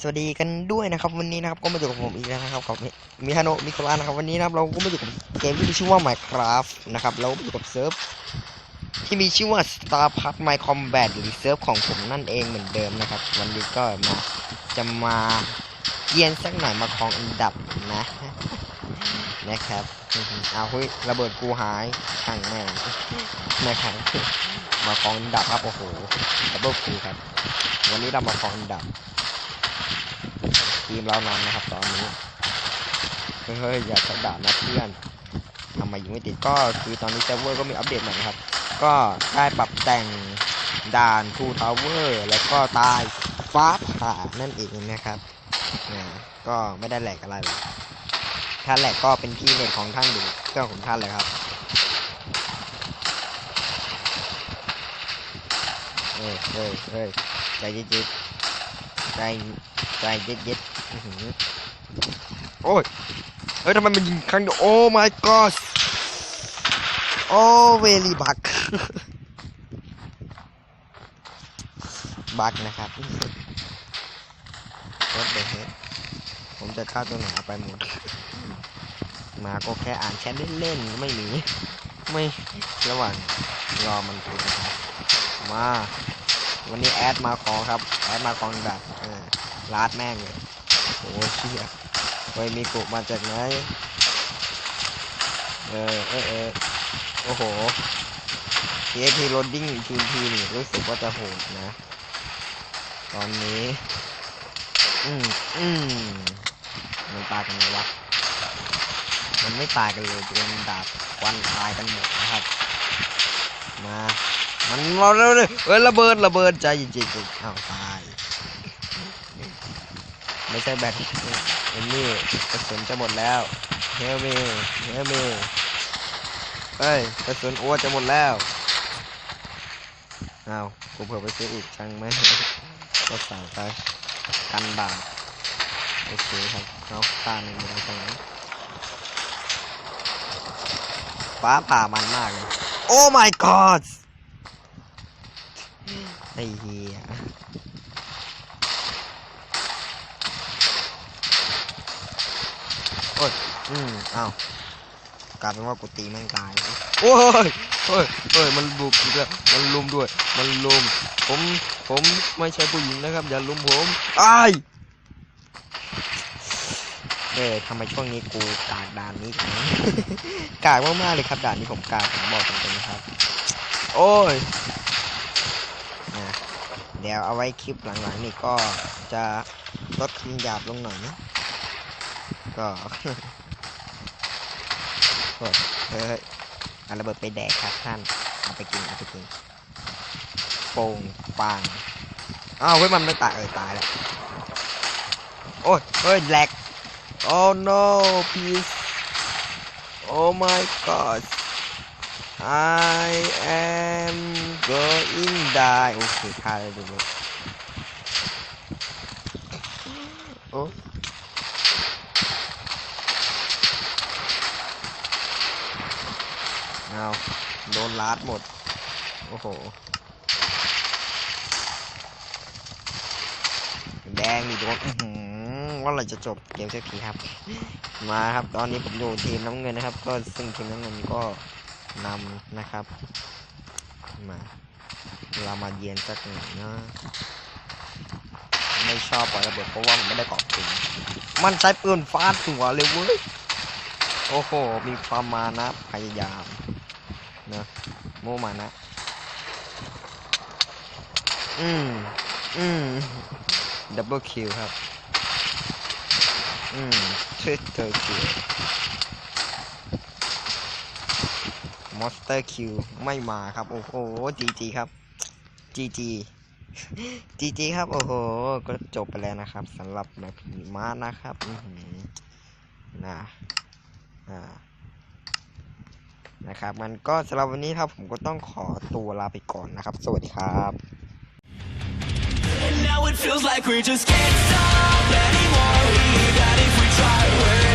สวัสดีกันด้วยนะครับ วันนี้นะครับก็มาอยู่กับผมอีกแล้วนะครับกับมิฮาโนมิโคลานะครับวันนี้นะครับเราก็มาอยู่กับเกมที่มีชื่อว่า Minecraft นะครับเราอยู่กับเซิร์ฟที่มีชื่อว่า Star Park My Combat หรือเซิร์ฟของผมนั่นเองเหมือนเดิมนะครับ วันนี้ก็มาจะมาเกียนสักหน่อยมาครองอันดับนะนะครับเอาเฮ้ยระเบิดกูหายช่างแม่งนะครับมาครองอันดับครับโอ้โหดับเบิลคิวครับ วันนี้เรามาครองอันดับ ทีมเรานอนนะครับตอนนี้เฮ้ยอย่าใช้ด่านะเพื่อนทำไมยิงไม่ติดก็คือตอนนี้เซิร์ฟเวอร์ก็มีอัปเดตใหม่นะครับ ก็ได้ปรับแต่งด่านทูทาวเวอร์แล้วก็ตายฟ้าผ่านั่นเองนะครับนะก็ไม่ได้แหลกอะไรหรอกถ้าแหลกก็เป็นที่เน็ตของท่านดูเครื่องของท่านเลยครับเฮ้ยเฮ้ยเฮ้ยใจเย็นๆใจใจเย็น โอ้ย เฮ้ยทำไมมันยิงครั้งเดียว โอ้ my god โอ้เวลี่บัก บักนะครับรถเดฮดผมจะฆ่าตัวไหนเอาไปหมด มาก็แค่อ่านแชทเล่นๆ ไม่หนีไม่ระหว่างรอมันพูดนะครับ มา วันนี้แอดมาของครับ แอดมาของแบบลาดแม่งเลย โอ้เชี่ยเฮ้ยมีกุมาจากไหน เออเออเออโอ้โห TXT loading TNT นี่รู้สึกว่าจะโหดนะ ตอนนี้ อืมอืมมันตายกันไหมวะ มันไม่ตายกันเลยเป็นดาบควันตายกันหมดนะครับ มา มันเราเร็วเลยเอ้ยระเบิดระเบิดใจจริงๆอ้าวตาย ไม่ใช่แบตเอ็นนี่กระสุนจะหมดแล้วเฮลมีเฮลมีเฮ้ยกระสุนอ้วจะหมดแล้วอ้าวกูเผื่อไปซื้ออีกช่างไหมก็สั่งไปกันบาทโอเคครับเขาตาหนึ่งไปตรงนั้นฟ้าผ่ามันมากเลยโอ้ my god ไอ้เหี้ย โอ้ยอืมอ้าวกลายเป็นว่ากูตีแม่งตายโอ้ยเฮ้ยเฮ้ยมันบุกอีกแล้วมันลุมด้วย มันลุมผมผมไม่ใช่ผู้หญิงนะครับ อย่าลุมผมอ้ายเอ้ยทำไมช่วงนี้กูกากด่านนี้จังกากมากๆเลยครับด่านนี้ผมกากผมบอกตรงๆนะครับ โอ้ยนะเดี๋ยวเอาไว้คลิปหลังๆนี่ก็จะลดคำหยาบลงหน่อยนะ ก็โอ้ยเฮ้ยเอาระเบิดไปแดกครับท่านเอาไปกินเอาไปกินโป่งปังอ้าวเฮ้ยมันไม่ตายเออตายแล้วโอ้ยเฮ้ยแหลก oh no please oh my god I am going die โอเคฆ่าเลยดูเลยโอ้ เอาโดนลาดหมด โอ้โห แดงนี่โดนว่าเราจะจบเกมสักทีครับ มาครับตอนนี้ผมอยู่ทีมน้ำเงินนะครับ ก็ซึ่งทีมน้ำเงินก็นำนะครับ มาเรามาเยียนสักหน่อยนะไม่ชอบปล่อยระเบิดเพราะว่ามันไม่ได้เกาะกลุ่มมันใช้ปืนฟาดหัวเลยเว้ย โอ้โห มีความมานะพยายาม เนอะโมมานะอืมอืมดับเบิลคิวครับ อืมทริปเตอร์คิวมอสเตอร์คิวไม่มาครับ โอ้โหจีจีครับจีจีจีจีครับ โอ้โห ก็จบไปแล้วนะครับสำหรับแบบมานะครับ อือหือนะอ่า นะครับมันก็สำหรับวันนี้ครับผมก็ต้องขอตัวลาไปก่อนนะครับ สวัสดีครับ And now it feels like we just can't stop anymore. Even if we try, we're